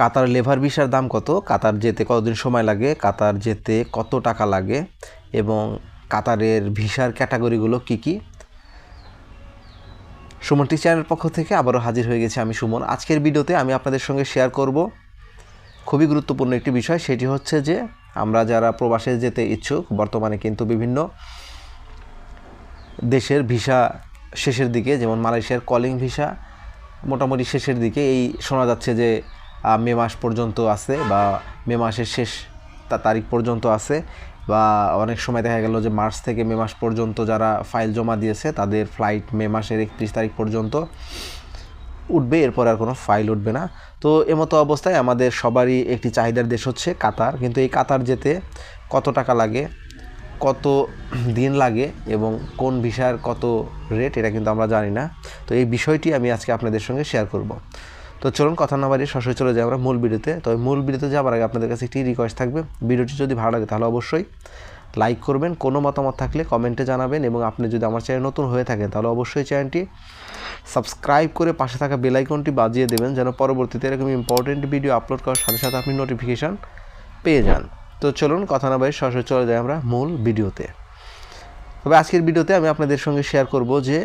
কাতার lever ভিসার দাম কত? কাতার যেতে কতদিন সময় লাগে? কাতার যেতে কত টাকা লাগে? এবং কাতারের ভিসার ক্যাটাগরিগুলো কি কি? সুমন টি চ্যানেলের পক্ষ থেকে আবারও হাজির হয়ে গেছে আমি সুমন। আজকের ভিডিওতে আমি আপনাদের সঙ্গে শেয়ার করব খুবই গুরুত্বপূর্ণ একটি বিষয়। সেটি হচ্ছে যে, আমরা যারা প্রবাসে যেতে ইচ্ছুক, বর্তমানে কিন্তু বিভিন্ন দেশের ভিসা শেষের দিকে, যেমন মালয়েশিয়ার কলিং ভিসা, মোটামুটি শেষের দিকে এই শোনা যাচ্ছে যে মে মাস পর্যন্ত আছে বা মে মাসের শেষ তারিখ পর্যন্ত আছে বা অনেক সময় দেখা গেল যে মার্চ থেকে মে মাস পর্যন্ত যারা ফাইল জমা দিয়েছে, তাদের ফ্লাইট মে মাসের একত্রিশ তারিখ পর্যন্ত উঠবে, এরপর আর কোনো ফাইল উঠবে না। তো এমতো অবস্থায় আমাদের সবারই একটি চাহিদার দেশ হচ্ছে কাতার। কিন্তু এই কাতার যেতে কত টাকা লাগে, কত দিন লাগে এবং কোন ভিসার কত রেট এটা কিন্তু আমরা জানি না। তো এই বিষয়টি আমি আজকে আপনাদের সঙ্গে শেয়ার করব। তো চলুন কথা না বাড়িয়ে সরাসরি চলে যাই আমরা মূল ভিডিওতে। তবে মূল ভিডিওতে যাওয়ার আগে আপনাদের কাছে একটি রিকোয়েস্ট থাকবে। ভিডিওটি যদি ভালো লাগে তাহলে অবশ্যই লাইক করবেন। কোনো মতামত থাকলে কমেন্টে জানাবেন এবং আপনি যদি আমার চ্যানেল নতুন হয়ে থাকেন তাহলে অবশ্যই চ্যানেলটি সাবস্ক্রাইব করে পাশে থাকা বেল আইকনটি বাজিয়ে দেবেন যেন পরবর্তীতে এরকম ইম্পর্টেন্ট ভিডিও আপলোড করার সাথে সাথে আপনি নোটিফিকেশান পেয়ে যান। তো চলুন কথা না বাইরে সরাসরি চলে যাই আমরা মূল ভিডিওতে। তবে আজকের ভিডিওতে আমি আপনাদের সঙ্গে শেয়ার করব যে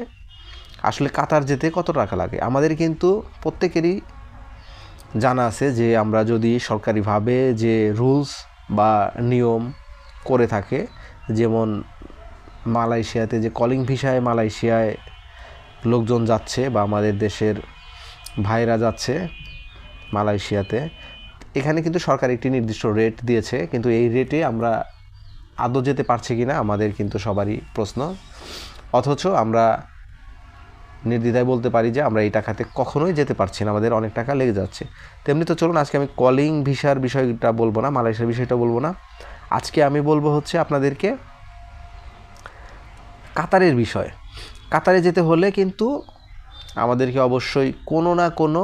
আসলে কাতার যেতে কত টাকা লাগে? আমাদের কিন্তু প্রত্যেকেরই জানা আছে যে আমরা যদি সরকারিভাবে যে রুলস বা নিয়ম করে থাকে, যেমন মালয়েশিয়াতে যে কলিং ভিসায় মালয়েশিয়ায় লোকজন যাচ্ছে বা আমাদের দেশের ভাইরা যাচ্ছে মালয়েশিয়াতে, এখানে কিন্তু সরকার একটি নির্দিষ্ট রেট দিয়েছে, কিন্তু এই রেটে আমরা আদৌ যেতে পারছি কি না আমাদের কিন্তু সবারই প্রশ্ন। অথচ আমরা নির্দ্বিধায় বলতে পারি যে আমরা এই টাকাতে কখনোই যেতে পারছি না, আমাদের অনেক টাকা লেগে যাচ্ছে। তেমনি তো চলুন, আজকে আমি কলিং ভিসার বিষয়টা বলব না, মালয়েশিয়ার বিষয়টা বলব না। আজকে আমি বলব হচ্ছে আপনাদেরকে কাতারের বিষয়। কাতারে যেতে হলে কিন্তু আমাদেরকে অবশ্যই কোনো না কোনো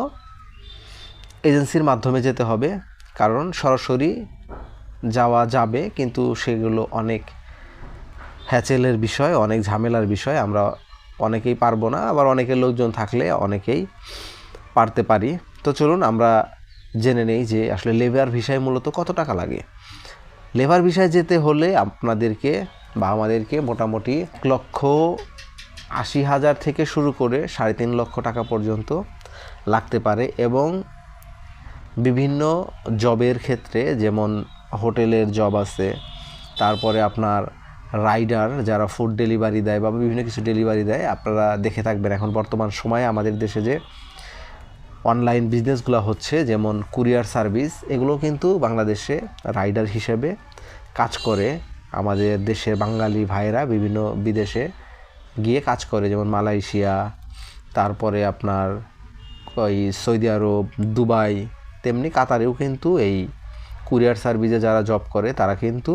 এজেন্সির মাধ্যমে যেতে হবে, কারণ সরাসরি যাওয়া যাবে, কিন্তু সেগুলো অনেক হ্যাচেলের বিষয়, অনেক ঝামেলার বিষয়, আমরা অনেকেই পারব না, আবার অনেকের লোকজন থাকলে অনেকেই পারতে পারি। তো চলুন আমরা জেনে নেই যে আসলে লেবার ভিসায় মূলত কত টাকা লাগে। লেবার ভিসায় যেতে হলে আপনাদেরকে বা আমাদেরকে মোটামুটি লক্ষ আশি হাজার থেকে শুরু করে সাড়ে তিন লক্ষ টাকা পর্যন্ত লাগতে পারে এবং বিভিন্ন জবের ক্ষেত্রে, যেমন হোটেলের জব আছে, তারপরে আপনার রাইডার যারা ফুড ডেলিভারি দেয় বা বিভিন্ন কিছু ডেলিভারি দেয়, আপনারা দেখে থাকবেন এখন বর্তমান সময়ে আমাদের দেশে যে অনলাইন বিজনেসগুলো হচ্ছে, যেমন কুরিয়ার সার্ভিস এগুলো কিন্তু বাংলাদেশে রাইডার হিসেবে কাজ করে। আমাদের দেশের বাঙালি ভাইয়েরা বিভিন্ন বিদেশে গিয়ে কাজ করে, যেমন মালয়েশিয়া, তারপরে আপনার ওই সৌদি আরব, দুবাই, তেমনি কাতারেও কিন্তু এই কুরিয়ার সার্ভিসে যারা জব করে, তারা কিন্তু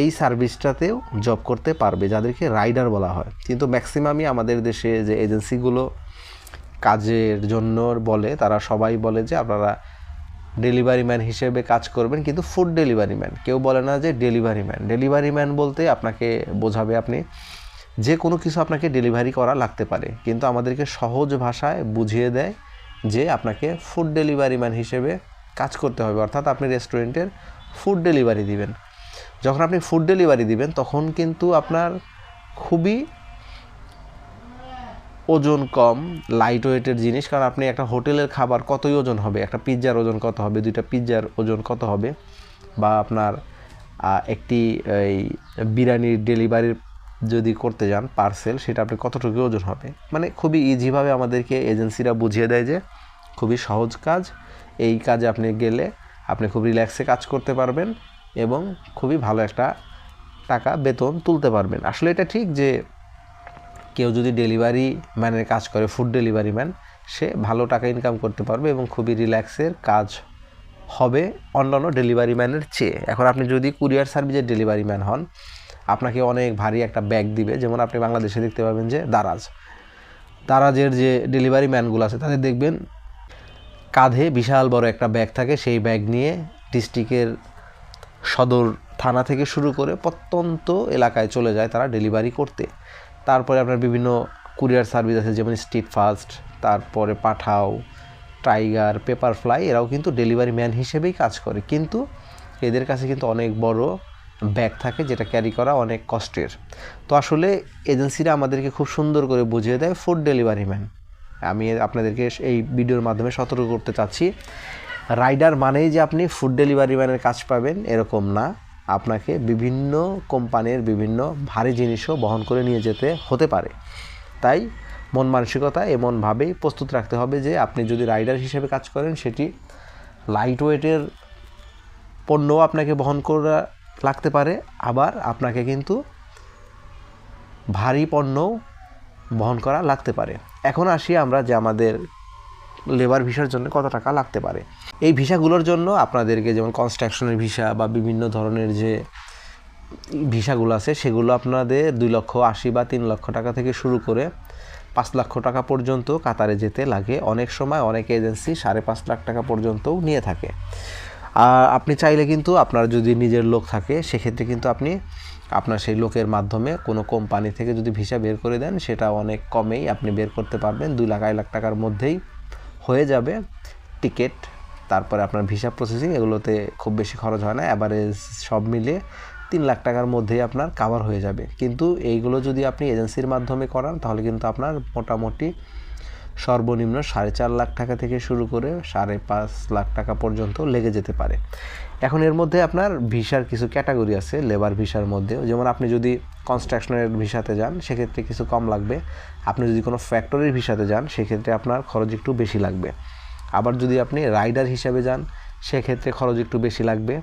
এই সার্ভিসটাতেও জব করতে পারবে, যাদেরকে রাইডার বলা হয়। কিন্তু ম্যাক্সিমামই আমাদের দেশে যে এজেন্সিগুলো কাজের জন্য বলে, তারা সবাই বলে যে আপনারা ডেলিভারি ম্যান হিসেবে কাজ করবেন, কিন্তু ফুড ডেলিভারি ম্যান কেউ বলে না যে ডেলিভারি ম্যান ডেলিভারি ম্যান বলতে আপনাকে বোঝাবে আপনি যে কোনো কিছু আপনাকে ডেলিভারি করা লাগতে পারে, কিন্তু আমাদেরকে সহজ ভাষায় বুঝিয়ে দেয় যে আপনাকে ফুড ডেলিভারি ম্যান হিসেবে কাজ করতে হবে। অর্থাৎ আপনি রেস্টুরেন্টের ফুড ডেলিভারি দিবেন। যখন আপনি ফুড ডেলিভারি দিবেন, তখন কিন্তু আপনার খুবই ওজন কম লাইট ওয়েটের জিনিস। কারণ আপনি একটা হোটেলের খাবার কতই ওজন হবে? একটা পিৎজার ওজন কত হবে? দুইটা পিৎজার ওজন কত হবে? বা আপনার একটি, এই বিরিয়ানির ডেলিভারির যদি করতে যান পার্সেল সেটা আপনি কতটুকু ওজন হবে? মানে খুবই ইজিভাবে আমাদেরকে এজেন্সিরা বুঝিয়ে দেয় যে, খুবই সহজ কাজ। এই কাজে আপনি গেলে আপনি খুব রিল্যাক্সে কাজ করতে পারবেন। এবং খুবই ভালো একটা টাকা বেতন তুলতে পারবেন। আসলে এটা ঠিক যে কেউ যদি ডেলিভারি ম্যানের কাজ করে ফুড ডেলিভারি ম্যান সে ভালো টাকা ইনকাম করতে পারবে এবং খুবই রিল্যাক্সের কাজ হবে অন্যান্য ডেলিভারি ম্যানের চেয়ে। এখন আপনি যদি কুরিয়ার সার্ভিসের ডেলিভারি ম্যান হন, আপনাকে অনেক ভারী একটা ব্যাগ দিবে। যেমন আপনি বাংলাদেশে দেখতে পাবেন যে দারাজ। দারাজের যে ডেলিভারি ম্যানগুলো আছে, তাদের দেখবেন কাঁধে বিশাল বড় একটা ব্যাগ থাকে। সেই ব্যাগ নিয়ে ডিস্ট্রিক্টের সদর থানা থেকে শুরু করে প্রত্যন্ত এলাকায় চলে যায় তারা ডেলিভারি করতে। তারপরে আপনার বিভিন্ন কুরিয়ার সার্ভিস আছে, যেমন স্ট্রিট ফাস্ট, তারপরে পাঠাও, টাইগার পেপার ফ্লাই এরাও কিন্তু ডেলিভারি ম্যান হিসেবেই কাজ করে। কিন্তু এদের কাছে কিন্তু অনেক বড় ব্যাগ থাকে যেটা ক্যারি করা অনেক কষ্টের। তো আসলে এজেন্সিরা আমাদেরকে খুব সুন্দর করে বুঝিয়ে দেয়, ফুড ডেলিভারি ম্যান। আমি আপনাদেরকে এই ভিডিওর মাধ্যমে সতর্ক করতে চাচ্ছি। রাইডার মানেই যে আপনি ফুড ডেলিভারি ম্যানের কাজ পাবেন, এরকম না। আপনাকে বিভিন্ন কোম্পানির বিভিন্ন ভারী জিনিসও বহন করে নিয়ে যেতে হতে পারে। তাই মন মানসিকতা এমনভাবেই প্রস্তুত রাখতে হবে যে, আপনি যদি রাইডার হিসেবে কাজ করেন, সেটি লাইট ওয়েটের পণ্যও আপনাকে বহন করা লাগতে পারে। আবার আপনাকে কিন্তু ভারী পণ্যও বহন করা লাগতে পারে। এখন আসি আমরা যে আমাদের লেবার ভিসার জন্য কত টাকা লাগতে পারে। এই ভিসাগুলোর জন্য আপনাদেরকে যেমন কনস্ট্রাকশনের ভিসা বা বিভিন্ন ধরনের যে ভিসাগুলো আছে, সেগুলো আপনাদের দুই লক্ষ আশি বা তিন লক্ষ টাকা থেকে শুরু করে পাঁচ লক্ষ টাকা পর্যন্ত কাতারে যেতে লাগে। অনেক সময় অনেক এজেন্সি সাড়ে পাঁচ লাখ টাকা পর্যন্তও নিয়ে থাকে। আর আপনি চাইলে কিন্তু আপনার যদি নিজের লোক থাকে, সেক্ষেত্রে কিন্তু আপনি আপনার সেই লোকের মাধ্যমে কোনো কোম্পানি থেকে যদি ভিসা বের করে দেন, সেটা অনেক কমেই আপনি বের করতে পারবেন। দুই লাখ, আড়াই লাখ টাকার মধ্যেই হয়ে যাবে টিকিট তারপরে আপনার ভিসা প্রসেসিং এগুলোতে খুব বেশি খরচ হয় না অ্যাভারেজ সব মিলিয়ে তিন লাখ টাকার মধ্যেই আপনার কাভার হয়ে যাবে। কিন্তু এইগুলো যদি আপনি এজেন্সির মাধ্যমে করান, তাহলে কিন্তু আপনার মোটামুটি সর্বনিম্ন সাড়ে চার লাখ টাকা থেকে শুরু করে সাড়ে পাঁচ লাখ টাকা পর্যন্ত লেগে যেতে পারে। এখন এর মধ্যে আপনার ভিসার কিছু ক্যাটাগরি আছে লেবার ভিসার মধ্যে যেমন আপনি যদি কনস্ট্রাকশনের ভিসাতে যান, সেক্ষেত্রে কিছু কম লাগবে। আপনি যদি কোনো ফ্যাক্টরির ভিসাতে যান, সেক্ষেত্রে আপনার খরচ একটু বেশি লাগবে। আবার যদি আপনি রাইডার হিসাবে যান, সেক্ষেত্রে খরচ একটু বেশি লাগবে।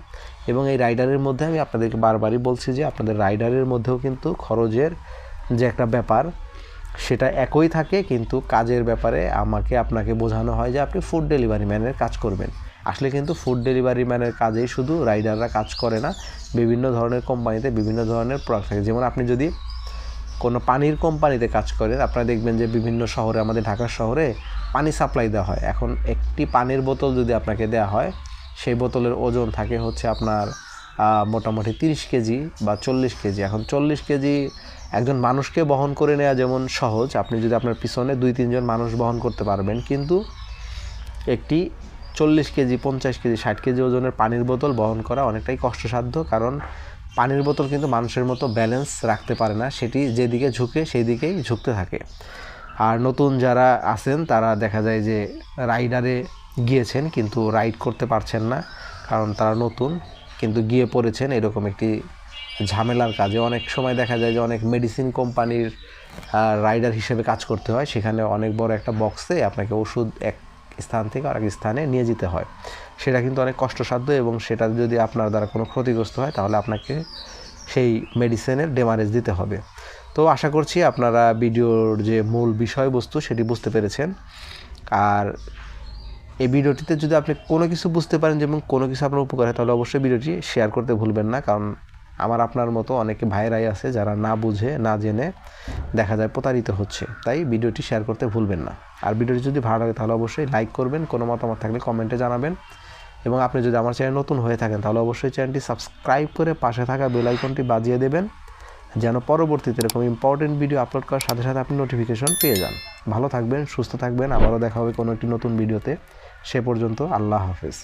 এবং এই রাইডারের মধ্যে আমি আপনাদেরকে বারবারই বলছি যে, আপনাদের রাইডারের মধ্যেও কিন্তু খরচের যে একটা ব্যাপার, সেটা একই থাকে, কিন্তু কাজের ব্যাপারে আমাকে, আপনাকে বোঝানো হয় যে, আপনি ফুড ডেলিভারি ম্যানের কাজ করবেন। আসলে কিন্তু ফুড ডেলিভারি ম্যানের কাজেই শুধু রাইডাররা কাজ করে না, বিভিন্ন ধরনের কোম্পানিতে বিভিন্ন ধরনের প্রোডাক্ট থাকে। যেমন আপনি যদি কোনো পানির কোম্পানিতে কাজ করেন, আপনারা দেখবেন যে বিভিন্ন শহরে, আমাদের ঢাকা শহরে পানি সাপ্লাই দেওয়া হয়। এখন একটি পানির বোতল যদি আপনাকে দেওয়া হয়, সেই বোতলের ওজন থাকে হচ্ছে আপনার মোটামুটি তিরিশ কেজি বা চল্লিশ কেজি। এখন চল্লিশ কেজি একজন মানুষকে বহন করে নেওয়া যেমন সহজ, আপনি যদি আপনার পিছনে দুই, তিনজন মানুষ বহন করতে পারবেন, কিন্তু একটি চল্লিশ কেজি, পঞ্চাশ কেজি, ষাট কেজি ওজনের পানির বোতল বহন করা অনেকটাই কষ্টসাধ্য, কারণ পানির বোতল কিন্তু মানুষের মতো ব্যালেন্স রাখতে পারে না। সেটি যেদিকে ঝুঁকে সেই দিকেই ঝুঁকতে থাকে। আর নতুন যারা আছেন, তারা দেখা যায় যে রাইডারে গিয়েছেন কিন্তু রাইড করতে পারছেন না, কারণ তারা নতুন কিন্তু গিয়ে পড়েছেন এরকম একটি ঝামেলার কাজে। অনেক সময় দেখা যায় যে অনেক মেডিসিন কোম্পানির রাইডার হিসেবে কাজ করতে হয়, সেখানে অনেক বড় একটা বক্সে আপনাকে ওষুধ এক স্থান থেকে আরেক স্থানে নিয়ে যেতে হয়। সেটা কিন্তু অনেক কষ্টসাধ্য এবং সেটা যদি আপনার দ্বারা কোনো ক্ষতিগ্রস্ত হয়, তাহলে আপনাকে সেই মেডিসিনের ডেমারেজ দিতে হবে। তো আশা করছি আপনারা ভিডিওর যে মূল বিষয়বস্তু সেটি বুঝতে পেরেছেন। আর এই ভিডিওটিতে যদি আপনি কোনো কিছু বুঝতে পারেন যেমন কোনো কিছু আপনার উপকার হয়, তাহলে অবশ্যই ভিডিওটি শেয়ার করতে ভুলবেন না। কারণ আমার আপনার মতো অনেকে ভাইরাই আছে যারা না বুঝে, না জেনে দেখা যায় প্রতারিত হচ্ছে। তাই ভিডিওটি শেয়ার করতে ভুলবেন না। আর ভিডিওটি যদি ভালো লাগে, তাহলে অবশ্যই লাইক করবেন, কোনো মতামত থাকলে কমেন্টে জানাবেন। এবং আপনি যদি আমার চ্যানেল নতুন হয়ে থাকেন, তাহলে অবশ্যই চ্যানেলটি সাবস্ক্রাইব করে পাশে থাকা বেল আইকনটি বাজিয়ে দেবেন। যেন পরবর্তীতে এরকম ইম্পর্টেন্ট ভিডিও আপলোড করার সাথে সাথে আপনি নোটিফিকেশন পেয়ে যান। ভালো থাকবেন, সুস্থ থাকবেন। আবারও দেখা হবে কোনো একটি নতুন ভিডিওতে সে পর্যন্ত আল্লাহ হাফেজ।